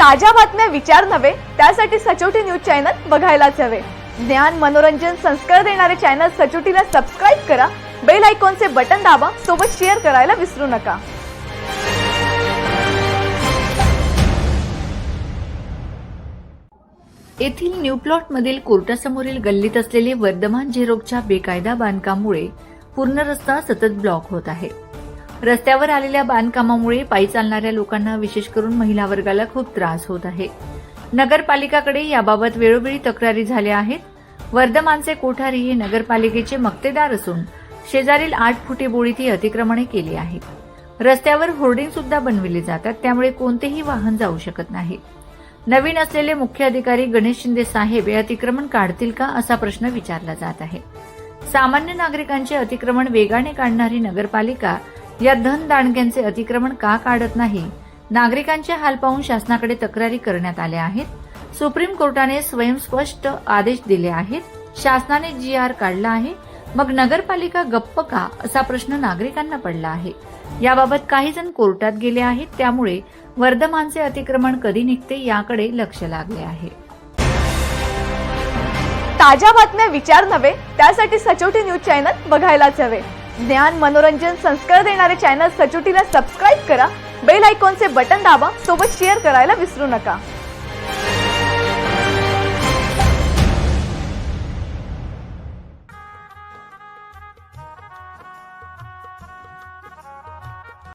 ताज्या बातम्या विचार नव्हे त्यासाठी सचोटी न्यूज चॅनल बघायलाच हवे. ज्ञान मनोरंजन संस्कार देणारे चॅनल सचोटीला सबस्क्राईब करा बेल आयकॉनचे बटन दाबा सोबत शेअर करायला विसरू नका. येथील न्यू प्लॉटमधील कोर्टासमोरील गल्लीत असलेले वर्धमान झेरोकच्या बेकायदा बांधकामामुळे पूर्ण रस्ता सतत ब्लॉक होत आहे. रस्त्यावर आलेल्या बांधकामामुळे पायी चालणाऱ्या लोकांना विशेष करून महिला वर्गाला खूप त्रास होत आहे. नगरपालिकाकडे याबाबत वेळोवेळी तक्रारी झाल्या आहेत. वर्धमानचे कोठारी हे नगरपालिकेचे मक्तेदार असून शेजारील आठ फुटे बोळीत अतिक्रमणे केली आहेत. रस्त्यावर होर्डिंग सुद्धा बनविले जातात त्यामुळे कोणतेही वाहन जाऊ शकत नाही. नवीन असलेले मुख्य अधिकारी गणेश शिंदे साहेब हे अतिक्रमण काढतील का असा प्रश्न विचारला जात आहे. सामान्य नागरिकांचे अतिक्रमण वेगाने काढणारी नगरपालिका या धन दाणग्यांचे अतिक्रमण का काढत नाही? नागरिकांचे हाल पाहून शासनाकडे तक्रारी करण्यात आल्या आहेत. सुप्रीम कोर्टाने स्वयंस्पष्ट आदेश दिले आहेत. शासनाने जी आर काढला आहे. मग नगरपालिका गप्प का असा प्रश्न नागरिकांना पडला आहे. याबाबत काही जण कोर्टात गेले आहेत. त्यामुळे वर्धमानचे अतिक्रमण कधी निघते याकडे लक्ष लागले आहे. ताज्या बातम्या विचार नव्हे त्यासाठी सचोटी न्यूज चॅनल बघायलाच हवे. ज्ञान मनोरंजन संस्कार देणारे चॅनल सचोटीला सबस्क्राईब करा. बेल आयकॉनचे बटन दाबा. सोबत शेअर करायला विसरू नका.